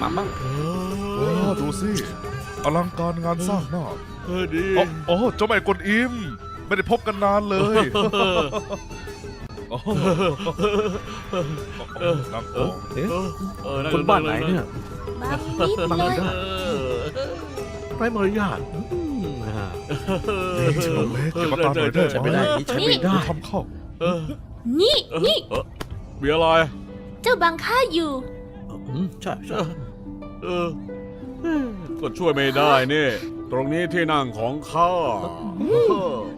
มามั่งโอ้ดูสิอลังการงานสร้างมากเออดีโอ้โอ้เจ้าแม่กวนอิม ไม่ได้พบกันนานเลยโอ้โหนางโอ้เอ๊ะเออคนบ้านไหนเนี่ยบางนิดบังเลเอิญยได้ไร้มารยาทอืมอ่านี่ชิโนเล็กอย่ามาตามหน่อยได้ใช้ไหมไม่ได้นี่ใช้ไม่ได้ทำเข้าเออนี่นี่เออมีอะไร เจ้าบังข้าอยู่อืมใช่ใช่ เออก็ช่วยไม่ได้นี่ ตรงนี้ที่นั่งของข้า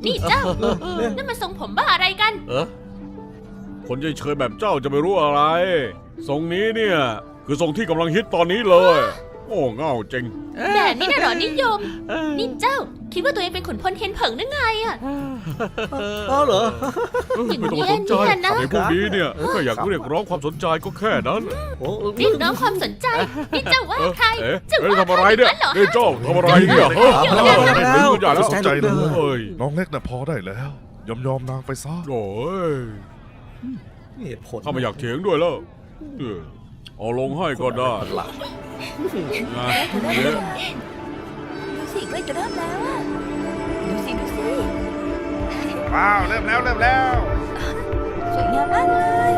นี่เจ้านั่นมันทรงผมบ้าอะไรกัน เออคนเฉยๆแบบเจ้าจะไม่รู้อะไร ทรงนี้เนี่ย คือทรงที่กำลังฮิตตอนนี้เลย โอ้เง่าจริงแบบนี้น่ะเหรอนิยม นี่เจ้า คิดว่าตัวเองเป็นขุนพลเทียนเผิงนึกไงอะอ๋อเหรอ อย่างไม่ต้องนี้มาสนใจเนี่ยนะ ไอ้พวกนี้เนี่ยก็อยากเรียกร้องความสนใจก็แค่นั้นโอ้เรียกร้องความสนใจนี่เจ้าว่าเอ๊ะใครเอ๊ะเจ้าเอ๊ะว่าทำอะไรเนี่ยใครเหรอนี่เจ้าทำอะไรเนี่ยเฮ้ยเดี๋ยวไม่เดี๋ยวถึงอย่าแล้วสนใจเลยเอ้ยน้องเล็กน่ะพอได้แล้ว ยอมยอมนางไปซะโอ้ยเหตุผลข้าไม่อยากเถียงด้วยแล้วเออเอาลงให้ก็ได้หลัก นะเนี่ยดู สิใกล้จะเริ่มแล้วอะดูสิดูสิว้าว เริ่มแล้วเริ่มแล้ว สวยงามมากเลย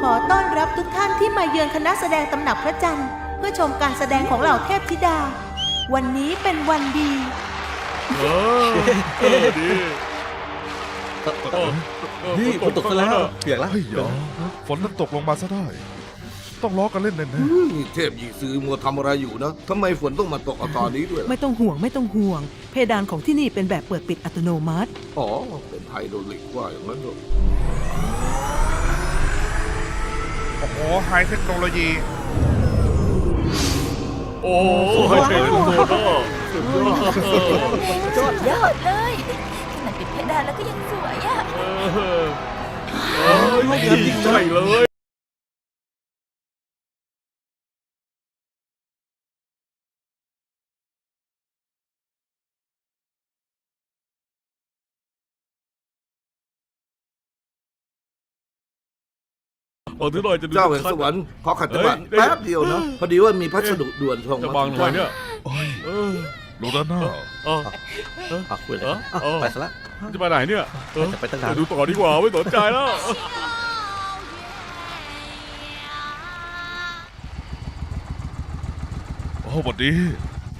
ขอต้อนรับทุกท่านที่มาเยือนคณะแสดงตำหนักพระจันทร์เพื่อชมการแสดงของเหล่าเทพธิดา วันนี้เป็นวันดี เออเออดี เออเออเออ นี่ฝนตกซะแล้วเปียกแล้วเฮ้ยเหรอฝนมันตกลงมาซะได้ ต้องล้อกันเล่นแน่นี่เทพยีซื้อมัวทำอะไรอยู่นะทำไมฝนต้องมาตกเอาตอนนี้ด้วยล่ะไม่ต้องห่วงไม่ต้องห่วง เพดานของที่นี่เป็นแบบเปิดปิดอัตโนมัติ อ๋อ เป็นไฮโดรลิกว่าอย่างนั้นเหรอๆโอ้โหไฮเทคโนโลยี โอ้ยเห็นโซน่าสุดยอดเลย ขนาดปิดเพดานแล้วก็ยังสวยอะเออเออยิ่ใหญ่เลยเอาถือหน่อยจะดู เจ้าแห่งสวรรค์ขอขัดจังหวะเฮ้ย แป๊บเดียวนะพอดีว่ามีพัสดุด่วนส่งจะมาบังหน่อยเนี่ยโอ้ยเอ ดูด้านหน้าเอออะคุยเลยเอออะไปซะละจะไปไหนเนี่ยเออจะไปตั้งนานดูต่อดีกว่าไม่สนใจแล้วโอ้วัสดี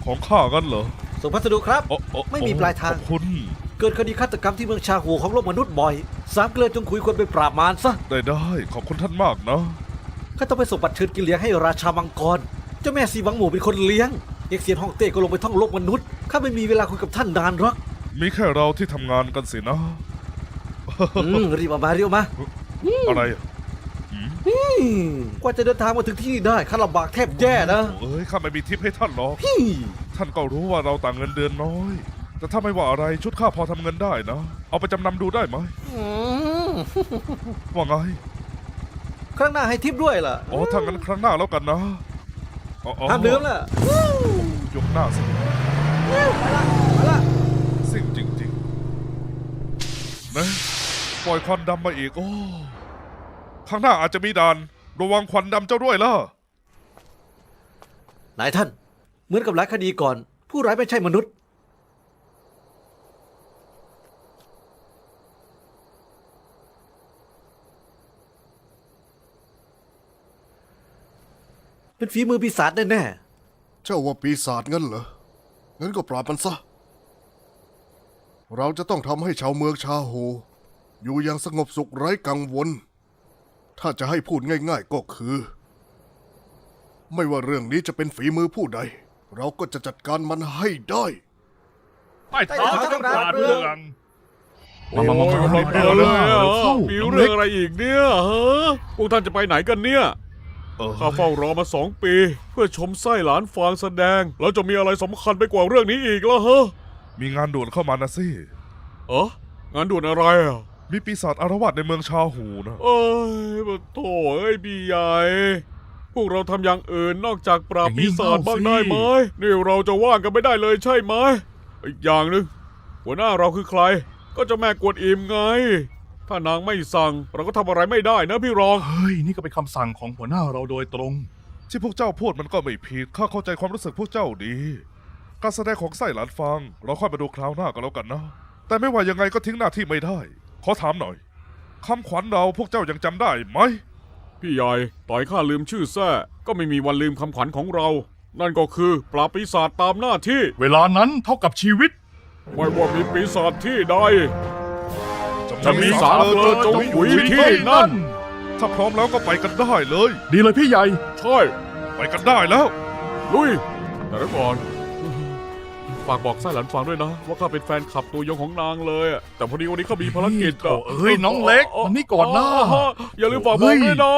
ของข้ากันเหรอส่งพัสดุครับ โอ้โอ้ไม่มีปลายทาง ขอบคุณ เกิดคดีฆาตกรรมที่เมืองชาโหของโลกมนุษย์บ่อย สามเกลือจงคุยควรไปปราบมารซะ ได้ได้ขอบคุณท่านมากนะข้าต้องไปส่งบัตรเชิญกินเลี้ยงให้ราชามังกร เจ้าแม่สีวังหมู่เป็นคนเลี้ยง เอกเซียนฮ่องเต้ก็ลงไปท่องโลกมนุษย์ข้าไม่มีเวลาคุยกับท่านนานหรอกมีแค่เราที่ทำงานกันสินะ อืมรีบเอามารีบเอามาอะไรอะอืมกว่าจะเดินทางมาถึงที่นี่ได้ข้าลำบากแทบแย่นะเอ้ยข้าไม่มีทิปให้ท่านหรอก พี่ท่านก็รู้ว่าเราต่างเงินเดือนน้อย แต่ถ้าไม่ว่าอะไรชุดข้าพอทำเงินได้นะ เอาไปจำนำดูได้ไหมอืมว่าไง ครั้งหน้าให้ทิปด้วยล่ะอ๋อถ้างั้นครั้งหน้าแล้วกันนะอ๋ออ๋อ ห้ามลืมล่ะยกห น้าสิมาละสิ่งจริงๆ นะ ปล่อยควันดำมาอีก โอ้ ข้างหน้าอาจจะมีด่าน ระวังควันดำเจ้าด้วยล่ะ นายท่าน เหมือนกับหลายคดีก่อน ผู้ร้ายไม่ใช่มนุษย์ เป็นฝีมือปีศาจแน่ เจ้าว่าปีศาจงั้นเหรอ งั้นก็ปราบมันซะ เราจะต้องทำให้ชาวเมืองชาโฮอยู่อย่างสงบสุขไร้กังวล ถ้าจะให้พูดง่ายๆก็คือ ไม่ว่าเรื่องนี้จะเป็นฝีมือผู้ใด เราก็จะจัดการมันให้ได้ไปเท้าจะปราดเมืองมามามามาโอ้ยมาเรื่องเลยเร็วอะเข้ามีเรื่องอะไรอีกเนี่ยฮะพวกท่านจะไปไหนกันเนี่ยเออ ข้าเฝ้ารอมาสองปี เพื่อชมไส้หลานฟางแสดง แล้วจะมีอะไรสำคัญไปกว่าเรื่องนี้อีกล่ะฮะมีงานด่วนเข้ามานะสิเอองานด่วนอะไรอะมีปีศาจอารวาสในเมืองชาหูนะเอ้ยปะโถ่เอ้ยพี่ใหญ่ พวกเราทำอย่างอื่นนอกจากปราบปีศาจบ้างได้ไหมนี่เราจะว่างกันไม่ได้เลยใช่ไหมอีกอย่างหนึ่งหัวหน้าเราคือใคร ก็เจะแม่กวนอิมไง ถ้านางไม่สั่ง เราก็ทำอะไรไม่ได้นะพี่รอง เฮ้ย นี่ก็เป็นคำสั่งของหัวหน้าเราโดยตรง ที่พวกเจ้าพูดมันก็ไม่ผิด ข้าเข้าใจความรู้สึกพวกเจ้าดี การแสดงของไส้หลานฟัง เราค่อยมาดูคราวหน้ากันแล้วกันนะ แต่ไม่ว่ายังไงก็ทิ้งหน้าที่ไม่ได้ ขอถามหน่อยคำขวัญเราพวกเจ้ายังจำได้ไหม พี่ใหญ่ต่อยข้าลืมชื่อแท้ก็ไม่มีวันลืมคำขวัญของเรา นั่นก็คือปราบปีศาจตามหน้าที่ เวลานั้นเท่ากับชีวิต ไม่ว่ามีปีศาจที่ใด จะจะมีสารเกลอจงหวีที่นั่น ถ้าพร้อมแล้วก็ไปกันได้เลย ดีเลยพี่ใหญ่ ใช่ ไปกันได้แล้ว ลุย แต่ละก่อน ฝากบอกไส้หลันฟังด้วยนะ ว่าข้าเป็นแฟนคลับตัวยงของนางเลยอะแต่พอดีวันนี้เขามีภารกิจโถ่เอ้ยน้องเล็กมานี่ก่อนนะ อย่าลืมฝากบอกด้วยนะ